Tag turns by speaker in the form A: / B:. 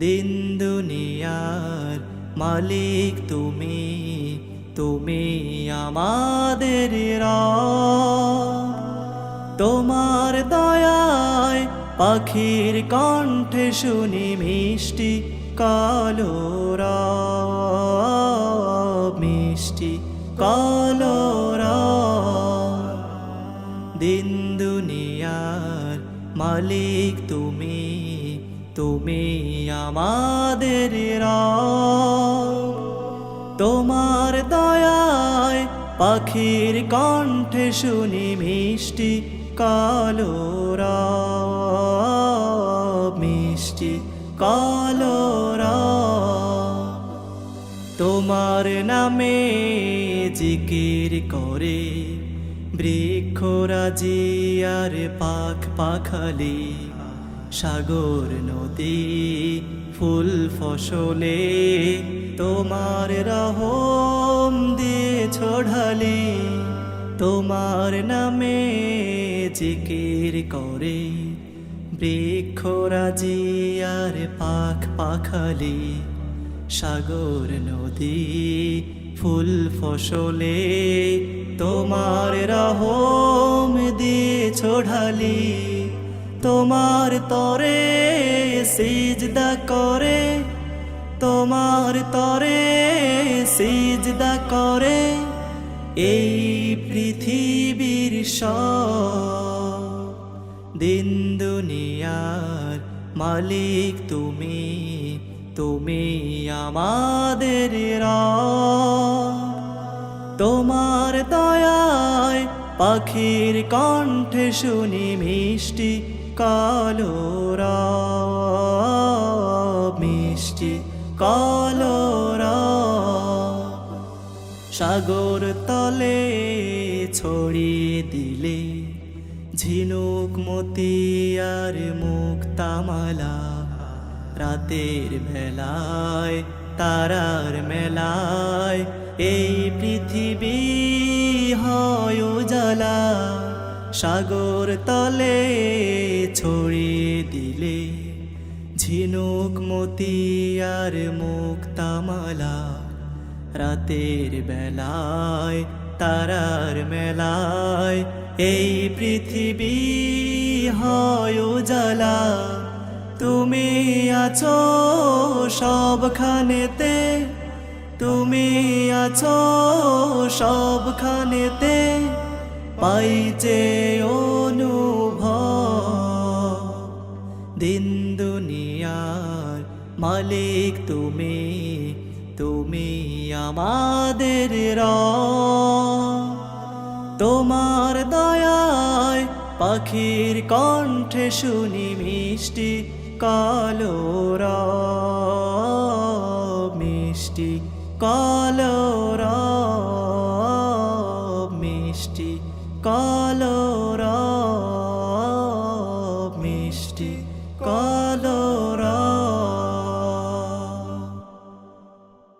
A: দিন দুনিয়ার মালিক তুমি তুমি আমাদের তোমার দয়ায় পাখির কণ্ঠে শুনি মিষ্টি কালোরা মিষ্টি কালোরা দিন দুনিয়ার মালিক তুমি তুমি আমাদের তোমার দয়ায় পাখির কণ্ঠে শুনি মিষ্টি কালোরা মিষ্টি কালোরা তোমার নামে জিকির করে বৃক্ষরাজি আর পাখ পাখালি। সাগর নদী, ফুল ফসলে তোমার রহম দিয়ে ছড়ালি, তোমার নামে জিকির করে, বৃক্ষরাজি আর পাখ পাখালি, সাগর নদী, ফুল ফসলে তোমার রহম দিয়ে ছড়ালি। তোমার তরে সিজদা করে, তোমার তরে সিজদা করে, এই পৃথিবীর দিন দুনিয়ার মালিক তুমি তুমি আমাদের। তোমার দয়ায় পাখির কণ্ঠে শুনি মিষ্টি কালোরা মিষ্টি কালোরা সাগর তলে ছড়িয়ে দিলে ঝিনুক মতি আর মুক্তামালা রাতের মেলায়, তারার মেলায়, এই পৃথিবী হয় জ্বালা সাগর তলে ঝিনুক মতি আর মুক্তামালা রাতের বেলায়, তারার মেলায়, এই পৃথিবী হয় জ্বালা তুমি আছো সবখানেতে, তুমি আছো সবখানেতে পাই যে অনুভব। দিন মালিক, তুমি তুমি আমাদের র তোমার দয়ায় পাখির কণ্ঠে শুনি মিষ্টি কলর মিষ্টি কলর মিষ্টি কলর মিষ্টি কাল